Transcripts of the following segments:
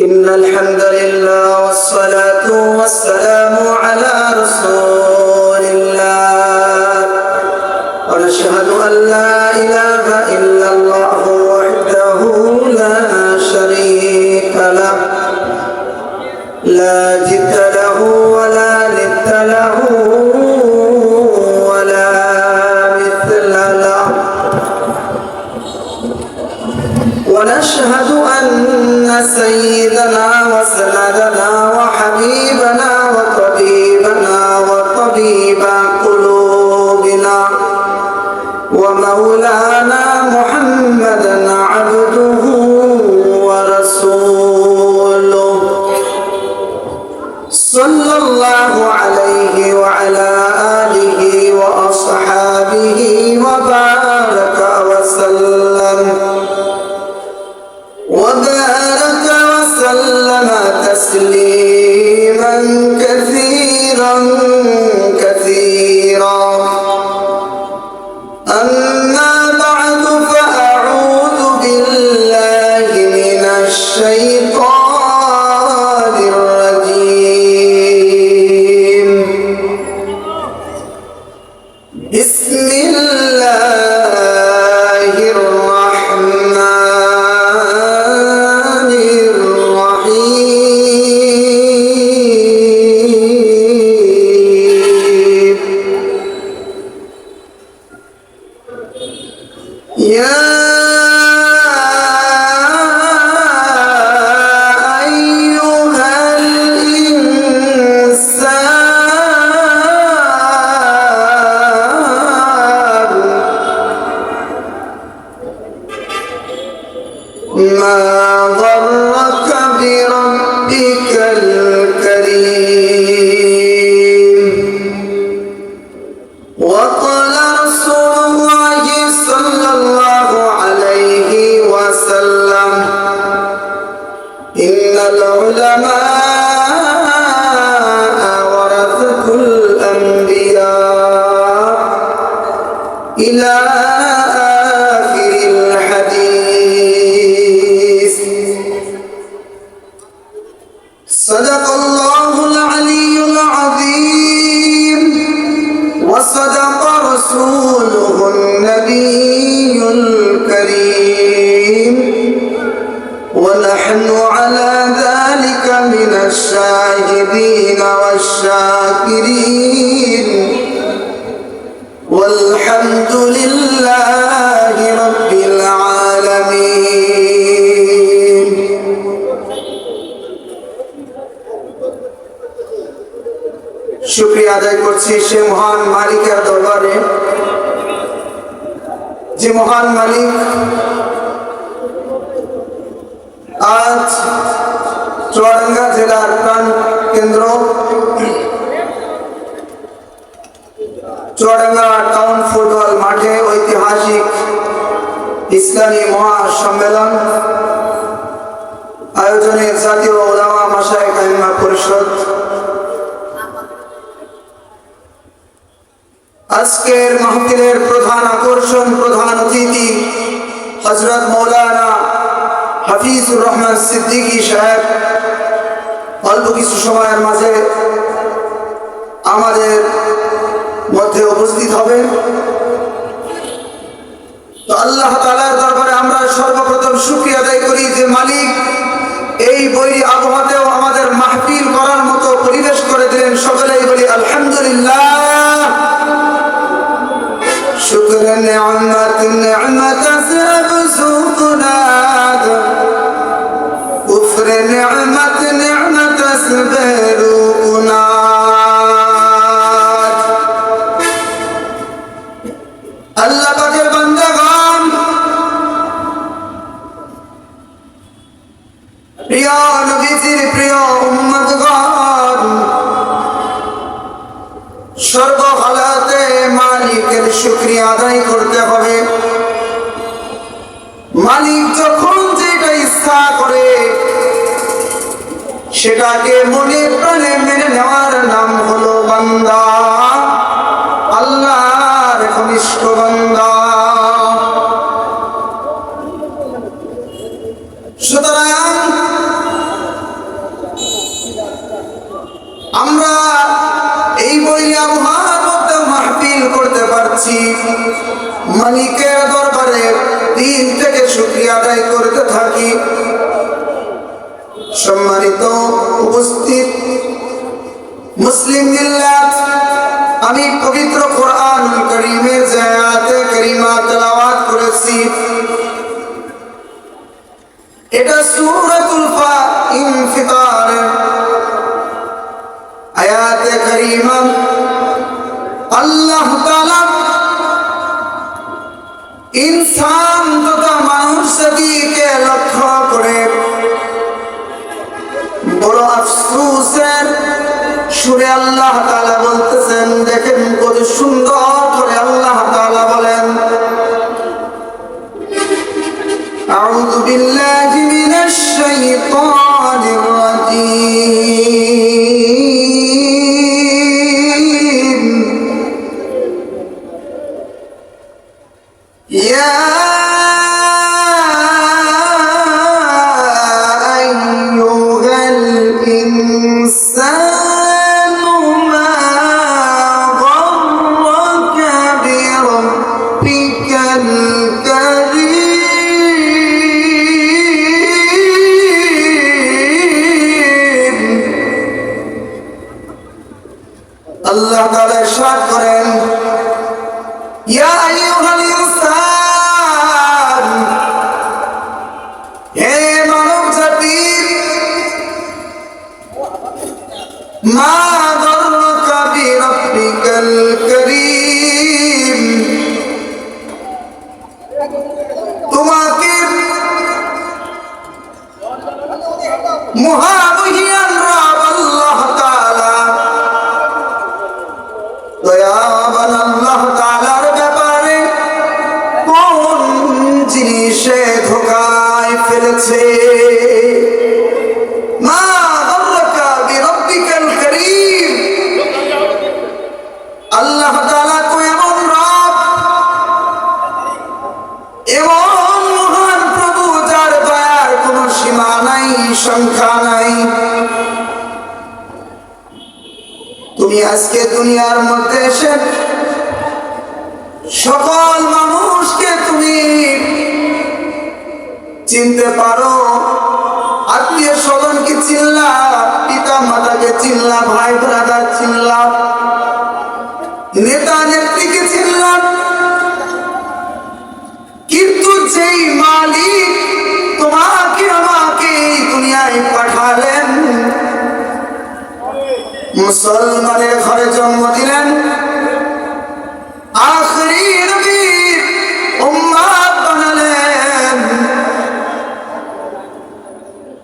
إن الحمد لله والصلاة والسلام على رسول Yeah. العلماء من الشاهدين والشاكرين والحمد لله رب العالمين শুক্রিয়া আদায় করছি সে মহান মালিকের দরবারে যে মহান মালিক আজ চুয়াডাঙ্গা জেলার প্রাণ কেন্দ্র। চুয়াডাঙ্গা টাউন ফুটবল মাঠে ঐতিহাসিক ইসলামী মহাসম্মেলন। আয়োজনে জাতীয় ওলামা মাসায় কালিমা পরিষদ। আজকের মাহফিলের প্রধান আকর্ষণ, প্রধান অতিথি হজরত মৌলানা হাফিজুর রহমান সিদ্দিকী সাহেব, অল্প কিছু সময়ের মাঝে আমাদের মধ্যে উপস্থিত হবে আল্লাহ তালার দরবারে আমরা সর্বপ্রথম সুখী আদায় করি যে মালিক এই বই আবহাওয়াতেও আমাদের মাহফিল করার মতো পরিবেশ করে দিলেন। সকলেই বলি, আলহামদুলিল্লাহ। শুক্র নেয়ামত। মালিকের শুক্রিয়া করতে হবে। মালিক যেটা ইচ্ছা করে, সেটাকে মনে প্রাণে মেনে নেওয়ার নাম হলো বান্দা। মালিকের দরবারে দিন থেকে শুক্রিয়া আদায় করতে থাকি। সম্মানিত উপস্থিত মুসলিম আমি পবিত্র কোরআন জায়াতে করিমা তেলাওয়াত করেছি। এটা সূরাতুল ফা ইনফিতার। আয়াতে করিমা, আল্লাহ তাআলা ইনসান তথা মানুষ জাতিকে লক্ষ্য করে বড় আফসুসের সুরে আল্লাহ তালা বলতেছেন, দেখেন কত সুন্দর ধোকায় মুসলমানের ঘরে জন্ম দিলেন। বানালেন।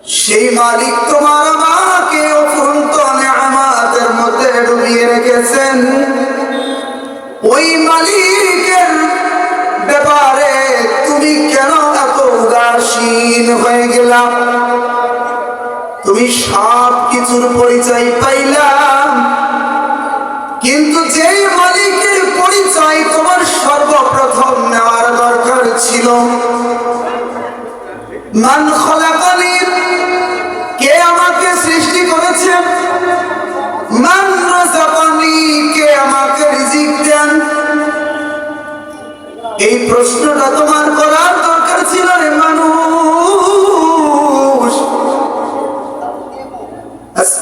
সেই মালিক তোমার আমাকে অফুরন্ত নেয়ামাতের মধ্যে ডুবিয়ে রেখেছেন। ওই মালিকের ব্যাপারে তুমি কেন এত উদাসীন হয়ে গেলাম তুমি সব কিছুর পরিচয় পাইলাম। কিন্তু যেই মালিকের পরিচয় তোমার সর্বপ্রথম নেওয়ার দরকার ছিল। মান খলাকানি, কে আমাকে সৃষ্টি করেছে? মান রাযাকানি, কে আমাকে রিজিক দেন? এই প্রশ্নটা তোমার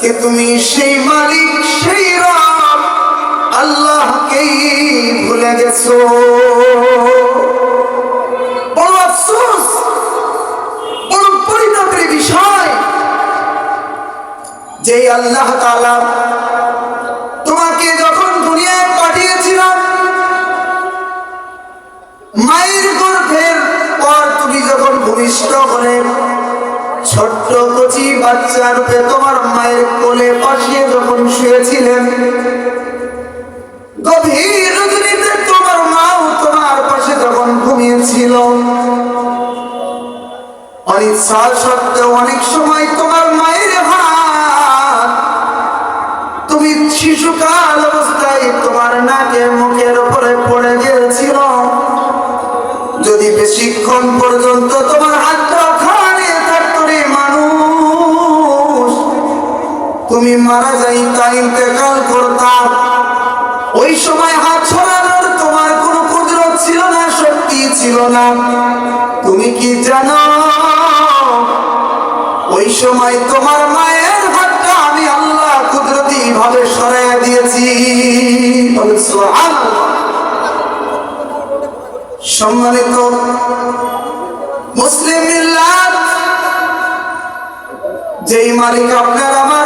আজকে তুমি সেই মালিক, সেই রব। আল্লাহকেই ভুলে গেছো। পরিণতের বিষয় যে আল্লাহ তোমাকে যখন পাঠিয়েছিলাম মায়ের গর্ভের পর তুমি যখন ভূমিষ্ঠ করে ছোট্ট কচি বাচ্চা রূপে তোমার মায়ের কোলে বসিয়ে যখন শুয়েছিলেন, গভীর রজনীতে তোমার মাও তোমার পাশে যখন ঘুমিয়েছিল। অনিচ্ছা সত্ত্বেও অনেক সময় তোমার মায়ের হাত, তুমি শিশুকাল অবস্থায় তোমার নাকে মুখের উপরে পড়ে গিয়েছিল। যদি বেশিক্ষণ পর্যন্ত তোমার তুমি মারা যাইতা ইন্তেকাল করতা ওই সময় হাত ছড়ানোর তোমার কোনো কুদরত ছিল না, শক্তি ছিল না। তুমি কি জানো? ওই সময় তোমার মায়ের হাতটা আমি আল্লাহ কুদরতি ভাবে সরাইয়া দিয়েছি। সম্মানিত মুসলিম যেই মালিক আপনার আমার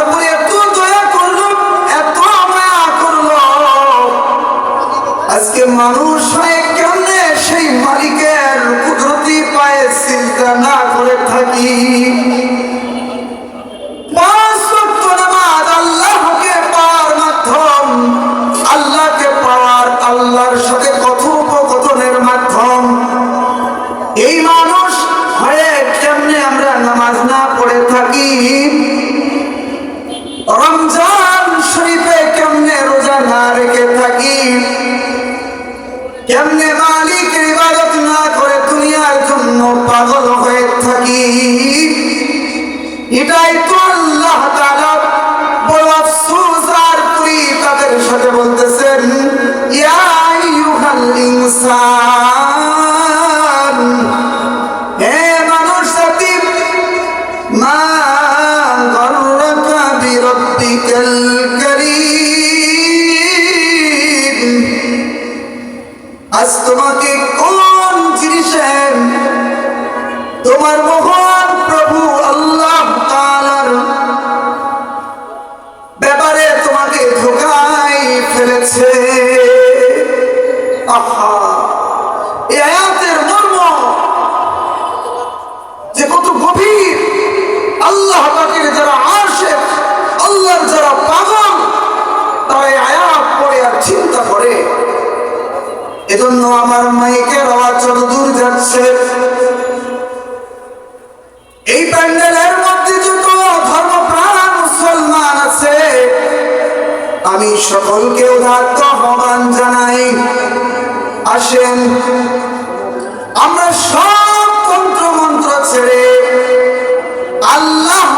মানুষ হয়ে কেমনে সেই মালিকের কুদরতি পায়ে চিন্তা না করে থাকি? কেমনে মালিক ইবাদত না করে দুনিয়ার জন্য পাগল হয়ে থাকি। এটাই তো আল্লাহ তাআলা বড় আফসোস আর তাদের সাথে বলতেছেন, ইয়া আইয়ুহাল ইনসান। আমার মাইকের আওয়াজ যত দূর যাচ্ছে। এই প্যান্ডেলের মধ্যে যত ধর্মপ্রাণ মুসলমান আছে, আমি সকলকে উদাত্ত আহ্বান জানাই। আসেন, আমরা সব তন্ত্র মন্ত্র ছেড়ে আল্লাহ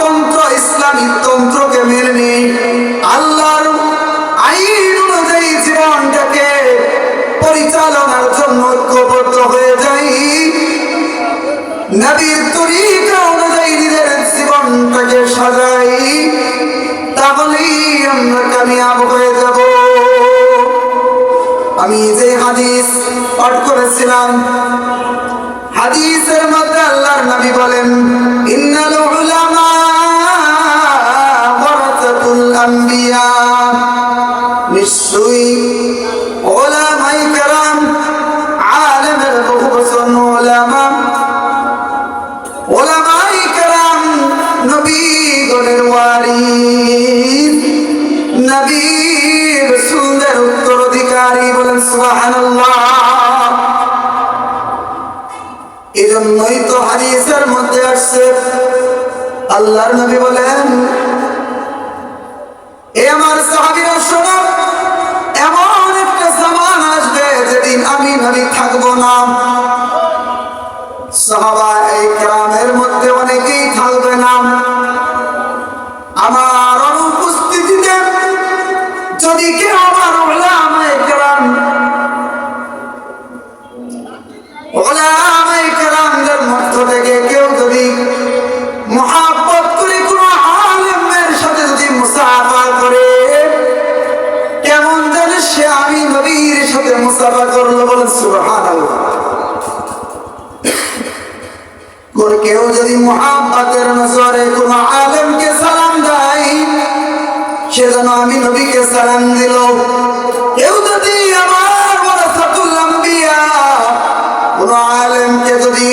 তন্ত্র, ইসলামী তন্ত্রকে মেনে নিই। নবীর তরিকা অনুযায়ী নিজের জীবনটাকে সাজাই, তাহলেই আমরা কামিয়াব হয়ে যাব। আমি যে হাদিস পাঠ করেছিলাম, হাদিসের মধ্যে আল্লাহর নবী বলেন সুন্দর উত্তরাধিকারী বলেন এজন্যই তো মধ্যে আসছে, আল্লাহর নবী বলেন, এ আমার সাহাবীরা, শোনো, এমন একটা জামান আসবে যেদিন আমি নবী থাকব না। সাহাবা এই গ্রামের মধ্যে অনেকেই নজরে কোন আলেমকে সালাম দেয় সেজন্য আমি নবীকে সালাম দিল। কেউ যদি আমার কোন আলেমকে যদি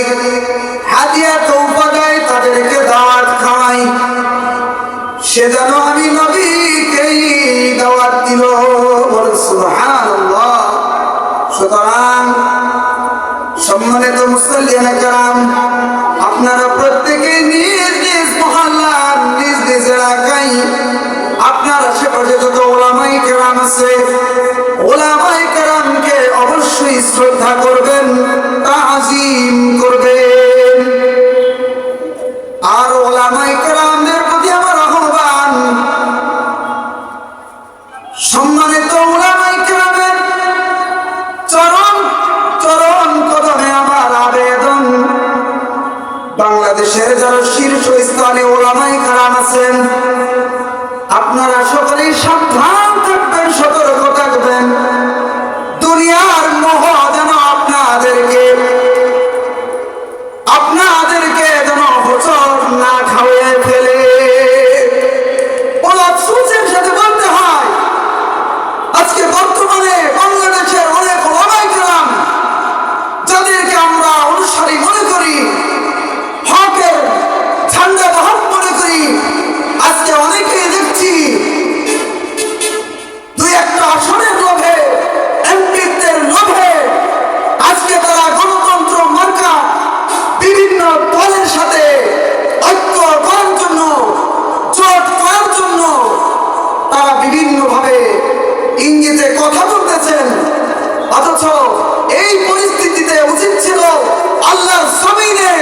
আর অথচ এই পরিস্থিতিতে উচিত ছিল আল্লাহর জমিনে,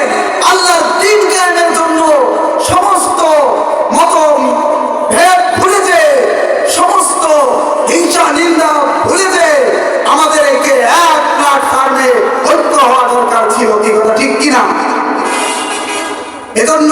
আল্লাহর দিন কায়েমের জন্য সমস্ত মতন ভেদ ভুলে যে, সমস্ত হিংসা নিন্দা ভুলে যে আমাদেরকে এক প্ল্যাটফর্মে ঐক্য হওয়া দরকার ছিল, কি কথা ঠিক কিনা? এজন্য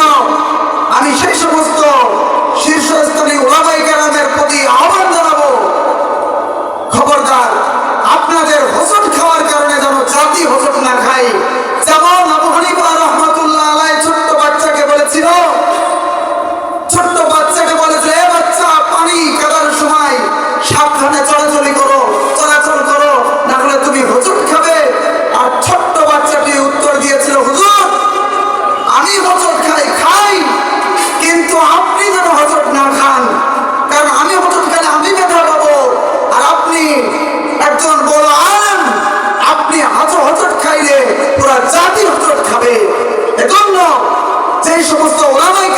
যে সমস্ত ওলামাই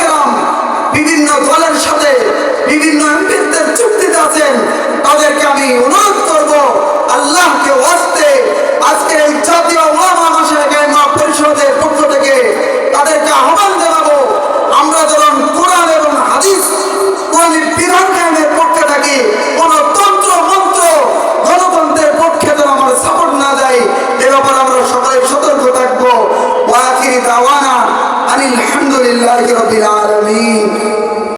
বিভিন্ন দলের সাথে বিভিন্ন এমপিদের চুক্তিতে আছেন, তাদেরকে আমি অনুরোধ করব, আল্লাহকে ওয়াস্তে আজকে এই জাতীয় ওলামা মাসে মা পরিষদের আলমিন